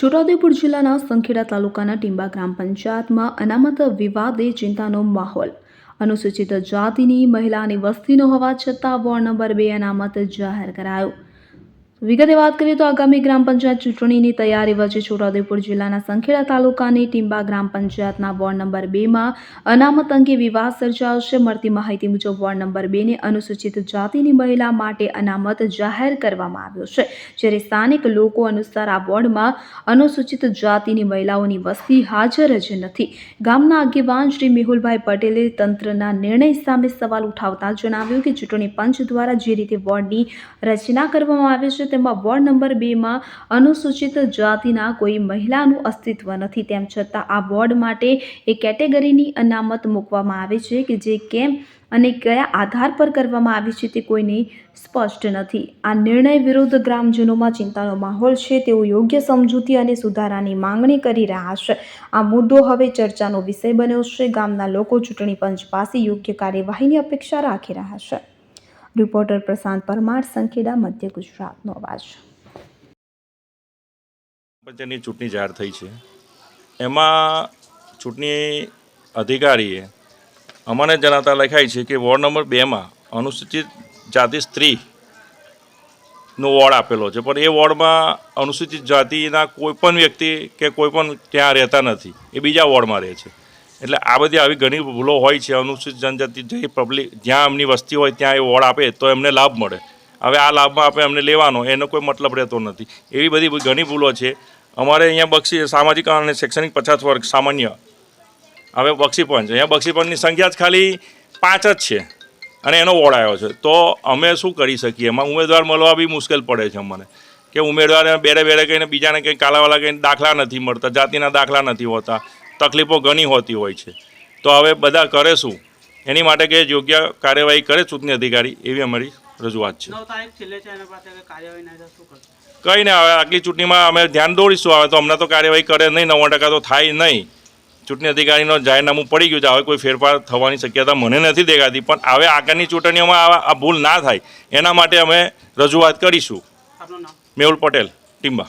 છોટાઉદેપુર જિલ્લાના સંખેડા તાલુકાના ટીંબા ગ્રામ પંચાયતમાં અનામત વિવાદે ચિંતાનો માહોલ. અનુસૂચિત જાતિની, મહિલાની વસ્તીનો હોવા છતાં વોર્ડ નંબર બે અનામત જાહેર કરાયો. વિગતે વાત કરીએ તો આગામી ગ્રામ પંચાયત ચૂંટણીની તૈયારી વચ્ચે છોટાઉદેપુર જિલ્લાના સંખેડા તાલુકાની ટીંબા ગ્રામ પંચાયતના વોર્ડ નંબર બેમાં અનામત અંગે વિવાદ સર્જાશે. મળતી માહિતી મુજબ વોર્ડ નંબર બેને અનુસૂચિત જાતિની મહિલા માટે અનામત જાહેર કરવામાં આવ્યો છે. જ્યારે સ્થાનિક લોકો અનુસાર આ વોર્ડમાં અનુસૂચિત જાતિની મહિલાઓની વસ્તી હાજર જ નથી. ગામના આગેવાન શ્રી મેહુલભાઈ પટેલે તંત્રના નિર્ણય સામે સવાલ ઉઠાવતા જણાવ્યું કે ચૂંટણી પંચ દ્વારા જે રીતે વોર્ડની રચના કરવામાં આવે છે તેમાં વોર્ડ નંબર બેમાં અનુસૂચિત જાતિના કોઈ મહિલાનું અસ્તિત્વ નથી. તેમ છતાં આ વોર્ડ માટે એ કેટેગરીની અનામત મૂકવામાં આવે છે કે જે કેમ અને કયા આધાર પર કરવામાં આવી છે તે કોઈને સ્પષ્ટ નથી. આ નિર્ણય વિરુદ્ધ ગ્રામજનોમાં ચિંતાનો માહોલ છે. તેઓ યોગ્ય સમજૂતી અને સુધારાની માંગણી કરી રહ્યા છે. આ મુદ્દો હવે ચર્ચાનો વિષય બન્યો છે. ગામના લોકો ચૂંટણી પંચ પાસે યોગ્ય કાર્યવાહીની અપેક્ષા રાખી રહ્યા છે. રિપોર્ટર પ્રશાંત પરમાર, સંખેડા, મધ્ય ગુજરાતનો અવાજ. પંચાયતની ચૂંટણી જાહેર થઈ છે. એમાં ચૂંટણી અધિકારીએ અમને જણાતા લખાય છે કે વોર્ડ નંબર બેમાં અનુસૂચિત જાતિ સ્ત્રી નો વોર્ડ આપેલો છે. પણ એ વોર્ડમાં અનુસૂચિત જાતિના કોઈ પણ વ્યક્તિ કે કોઈ પણ ત્યાં રહેતા નથી. એ બીજા વોર્ડમાં રહે છે. એટલે આ બધી આવી ઘણી ભૂલો હોય છે, અનુસૂચિત જનજાતિ જે પબ્લિક જ્યાં એમની વસ્તી હોય ત્યાં એ વોર્ડ આપે તો એમને લાભ મળે. હવે આ લાભમાં આપણે એમને લેવાનો, એનો કોઈ મતલબ રહેતો નથી. એવી બધી ઘણી ભૂલો છે. અમારે અહીંયા બક્ષી, સામાજિક અને શૈક્ષણિક પછાત વર્ગ, સામાન્ય. હવે બક્ષીપંચ અહીંયા બક્ષીપંચની સંખ્યા જ ખાલી પાંચ જ છે અને એનો વોર્ડ આવ્યો છે. તો અમે શું કરી શકીએ? એમાં ઉમેદવાર મળવા બી મુશ્કેલ પડે છે અમને. કે ઉમેદવારને બેરે બેરે કહીને બીજાને કંઈ કાલાવાલા કંઈ દાખલા નથી મળતા, જાતિના દાખલા નથી હોતા. તકલીફો ઘણી હોતી હોય છે. તો હવે બધા કરે શું? એની માટે કે યોગ્ય કાર્યવાહી કરે ચૂંટણી અધિકારી એવી અમારી રજૂઆત છે. કંઈ નહીં હવે આટલી ચૂંટણીમાં અમે ધ્યાન દોડીશું હવે તો હમણાં તો કાર્યવાહી કરે નહીં નવ્વાણું ટકા તો થાય નહીં. ચૂંટણી અધિકારીનો જાહેરનામું પડી ગયું છે હવે કોઈ ફેરફાર થવાની શક્યતા મને નથી દેખાતી પણ હવે આગળની ચૂંટણીઓમાં આ ભૂલ ના થાય એના માટે અમે રજૂઆત કરીશું. મેહુલ પટેલ ટીમ્બા